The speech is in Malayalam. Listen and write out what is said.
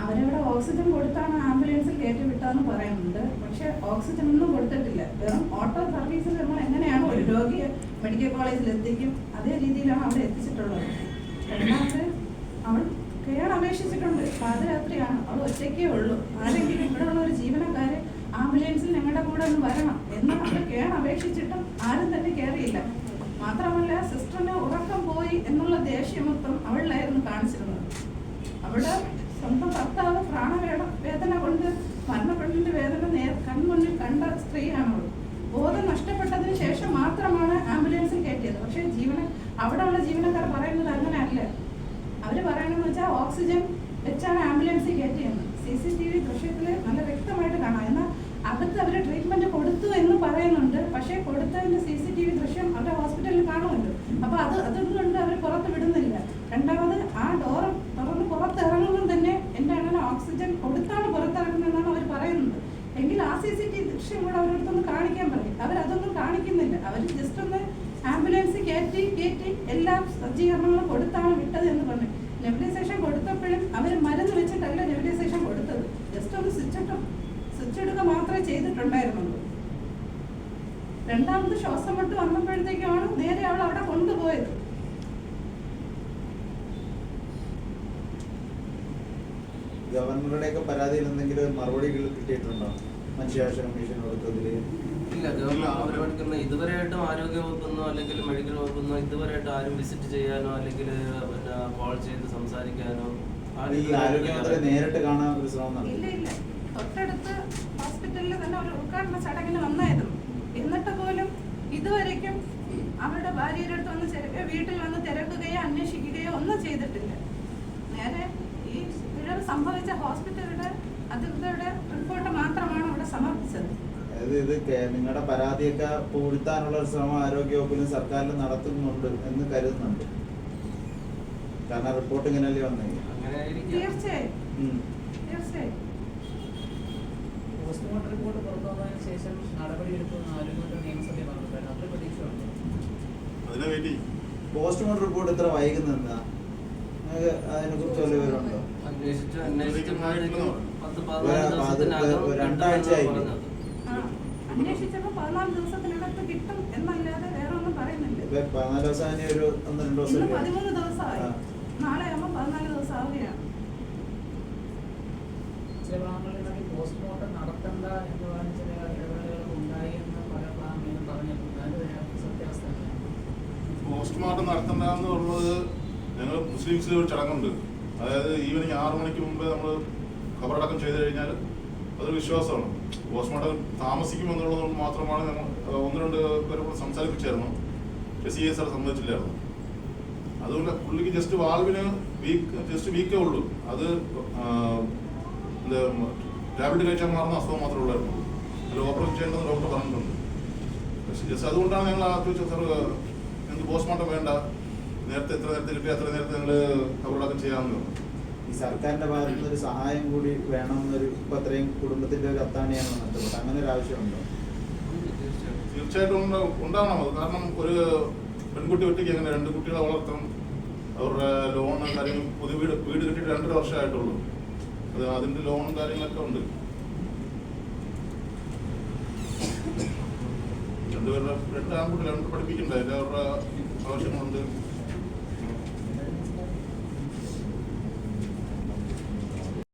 അവരവിടെ ഓക്സിജൻ കൊടുത്താണ് ആംബുലൻസിൽ കയറ്റി വിട്ടതെന്ന് പറയുന്നുണ്ട്. പക്ഷെ ഓക്സിജൻ ഒന്നും കൊടുത്തിട്ടില്ല. വെറും ഓട്ടോ സർവീസിൽ നമ്മൾ എങ്ങനെയാണ് ഒരു രോഗിയെ മെഡിക്കൽ കോളേജിൽ എത്തിക്കും? അതേ രീതിയിലാണ് അവിടെ എത്തിച്ചിട്ടുള്ളത്. രണ്ടാമത് അവൾ കെയർ അപേക്ഷിച്ചിട്ടുണ്ട്. പാതിരാത്രിയാണ്. അവൾ ഒറ്റയ്ക്കേ ഉള്ളൂ. ആരെങ്കിലും ഇവിടെ ഉള്ള ഒരു ജീവനക്കാര് ആംബുലൻസിൽ ഞങ്ങളുടെ കൂടെ ഒന്ന് വരണം എന്ന് അവർ കെയർ അപേക്ഷിച്ചിട്ടും ആരും തന്നെ കയറിയില്ല മാത്രമല്ല സിസ്റ്ററിന് ഉറക്കം പോയി എന്നുള്ള ദേഷ്യമൊത്തം അവളിലായിരുന്നു കാണിച്ചിരുന്നത്. അവിടെ സ്വന്തം ഭർത്താവ് പ്രാണവേദ വേദന കൊണ്ട് മരണപ്പെട്ടിന്റെ വേദന നേർ കൺമുന്നിൽ കണ്ട സ്ത്രീയാണ് ബോധം നഷ്ടപ്പെട്ടതിന് ശേഷം മാത്രമാണ് ആംബുലൻസിൽ കയറ്റിയത്. പക്ഷേ ജീവന അവിടെയുള്ള ജീവനക്കാർ പറയുന്നത് അങ്ങനെയല്ല. അവർ പറയണമെന്ന് വെച്ചാൽ ഓക്സിജൻ വെച്ചാണ് ആംബുലൻസിൽ കയറ്റിയെന്ന്. സി സി ടി വി ദൃശ്യത്തിൽ നല്ല വ്യക്തമായിട്ട് കാണാം. എന്നാൽ അകത്ത് അവർ ട്രീറ്റ്മെന്റ് കൊടുത്തു എന്ന് പറയുന്നുണ്ട്. പക്ഷേ കൊടുത്തതിന്റെ സി സി ടി വി ദൃശ്യം അവരുടെ ഹോസ്പിറ്റലിൽ കാണുമല്ലോ അപ്പൊ അത് അതുകൊണ്ട് അവർ പുറത്ത് വിടുന്നില്ല. രണ്ടാമത് ആ ഡോർ തുറന്ന് പുറത്തിറങ്ങുമ്പോൾ തന്നെ എന്റെ അങ്ങനെ ഓക്സിജൻ കൊടുത്താണ് പുറത്തിറങ്ങുന്നതെന്നാണ് അവർ പറയുന്നത്. എങ്കിൽ ആ സി സി ടി ദൃശ്യം കൂടെ അവരടുത്തൊന്ന് കാണിക്കാൻ പറയും. അതൊന്നും കാണിക്കുന്നില്ല. അവർ ജസ്റ്റ് ഒന്ന് ആംബുലൻസ് കയറ്റി കയറ്റി എല്ലാ സജ്ജീകരണങ്ങളും കൊടുത്താണ് വിട്ടത് എന്ന് പറഞ്ഞു. നെബിലൈസേഷൻ കൊടുത്തപ്പോഴും അവർ മരുന്ന് വെച്ചിട്ടല്ല നെബിലൈസേഷൻ കൊടുത്തത്. ജസ്റ്റ് ഒന്ന് സ്വിച്ച് ഇട്ടു. സ്വിച്ച് ഇടുക മാത്രമേ ചെയ്തിട്ടുണ്ടായിരുന്നുള്ളൂ. രണ്ടാമത് ശ്വാസം വിട്ട് വന്നപ്പോഴത്തേക്കാണ് നേരെ അവൾ അവിടെ കൊണ്ടുപോയത്. ഗവർണറുടെയൊക്കെ പരാതിയിൽ എന്തെങ്കിലും മറുപടി കിട്ടിയിട്ടുണ്ടോ? മനുഷ്യാവകാശ കമ്മീഷൻ കൊടുത്തതിൽ? ഇല്ല ഗവൺമെന്റ് അവരെടുക്കുന്ന ഇതുവരെയായിട്ടും ആരോഗ്യ വകുപ്പെന്നോ അല്ലെങ്കിൽ മെഡിക്കൽ വകുപ്പെന്നോ ഇതുവരെയായിട്ട് ആരും വിസിറ്റ് ചെയ്യാനോ അല്ലെങ്കിൽ പിന്നെ കോൾ ചെയ്ത് സംസാരിക്കാനോ നേരിട്ട് കാണാൻ ഒരു ശ്രമം ഇല്ല ഇല്ല. തൊട്ടടുത്ത് ഹോസ്പിറ്റലിൽ തന്നെ ഒരു ഉദ്ഘാടന ചടങ്ങിന് അവരുടെ ഭാര്യയുടെ അടുത്ത് വന്ന് വീട്ടിൽ വന്ന് തിരക്കുകയോ അന്വേഷിക്കുകയോ ഒന്നും ചെയ്തിട്ടില്ല. നേരെ ഈ പിഴവ് സംഭവിച്ച ഹോസ്പിറ്റലുടെ അധികൃതരുടെ റിപ്പോർട്ട് മാത്രമാണ് അവിടെ സമർപ്പിച്ചത്. അതായത് ഇത് നിങ്ങളുടെ പരാതിയൊക്കെ പൂഴ്ത്താനുള്ള ഒരു ശ്രമം ആരോഗ്യവകുപ്പിലും സർക്കാരിലും നടത്തുന്നുണ്ട് എന്ന് കരുതുന്നുണ്ട്. കാരണം റിപ്പോർട്ട് ഇങ്ങനെയല്ലേ വന്നേ? തീർച്ചയായും. തീർച്ചയായും. പോസ്റ്റ്മോർട്ടം റിപ്പോർട്ട് പുറത്തു വന്നതിന് ശേഷം നടപടിയെടുക്കുമെന്ന് പോസ്റ്റ്മോർട്ടം റിപ്പോർട്ട് ഇത്ര നിങ്ങൾക്ക് അതിനെ കുറിച്ച് വല്ല വിവരമുണ്ടോ? അന്വേഷിച്ചു അന്വേഷിച്ചപ്പോഴേക്കും പത്ത് ഒരു- പതിനാല് ദിവസം ഒന്ന് രണ്ട് ദിവസം. നാളെ ആകുമ്പോൾ പതിനാല് ദിവസം ആവുകയാണ്. ചില ഭാഗങ്ങളിൽ പോസ്റ്റ്മോർട്ടം നടത്തണ്ട എന്ന് പറഞ്ഞ ചില പോസ്റ്റ്മോർട്ടം പറഞ്ഞത് ഞങ്ങൾ മുസ്ലിംസിൽ ഒരു ചടങ്ങുണ്ട്. അതായത് ഈവനിങ് ആറു മണിക്ക് മുമ്പ് നമ്മൾ ഖബറടക്കം ചെയ്ത് കഴിഞ്ഞാൽ അതൊരു വിശ്വാസമാണ്. പോസ്റ്റ്മോർട്ടം താമസിക്കുമെന്നുള്ളത് മാത്രമാണ് ഞങ്ങൾ ഒന്ന് രണ്ട് പേരെ കൂടെ സംസാരിപ്പിച്ചായിരുന്നു. പക്ഷേ സി എസ് ആർ സമ്മതിച്ചില്ലായിരുന്നു. അതുകൊണ്ട് പുള്ളിക്ക് ജസ്റ്റ് വാൾവിന് വീക്ക് ജസ്റ്റ് വീക്കേ ഉള്ളൂ. അത് എന്താ ടാബ്ലറ്റ് കഴിച്ചാൽ മാറുന്ന അസുഖം മാത്രമേ ഉള്ളായിരുന്നു. അതിൽ ഓപ്പറേഷൻ ചെയ്യേണ്ടതെന്ന് ഡോക്ടർ പറഞ്ഞിട്ടുണ്ട്. പക്ഷേ ജസ്റ്റ് അതുകൊണ്ടാണ് ഞങ്ങൾ ആലോചിച്ചത് സാർ ഞങ്ങൾക്ക് പോസ്റ്റ്മോർട്ടം വേണ്ട. നേരത്തെ എത്ര നേരത്തെ കിട്ടി അത്ര നേരത്തെ നിങ്ങൾ കവറടക്കം ചെയ്യാമെന്ന് ഈ സർക്കാരിന്റെ ഭാഗത്തു നിന്ന് ഒരു സഹായം കൂടി വേണമെന്നൊരു ഇപ്പൊ അത്രയും കുടുംബത്തിന്റെ ഒരു അത്താണിയാണ് നഷ്ടപ്പെട്ടത് അങ്ങനെ ഒരു ആവശ്യമുണ്ടോ? തീർച്ചയായിട്ടും ഉണ്ടാവണം അത്. കാരണം ഒരു പെൺകുട്ടി ഒറ്റയ്ക്ക് അങ്ങനെ രണ്ട് കുട്ടികളെ വളർത്തണം അവരുടെ ലോണും കാര്യങ്ങളും പുതിയ വീട് വീട് കിട്ടിയിട്ട് രണ്ടര വർഷമായിട്ടുള്ളൂ. അത് അതിന്റെ ലോണും കാര്യങ്ങളൊക്കെ ഉണ്ട്. രണ്ട് ആൺകുട്ടികൾ രണ്ട് പഠിപ്പിക്കണ്ടേ? അവരുടെ ആവശ്യങ്ങളുണ്ട്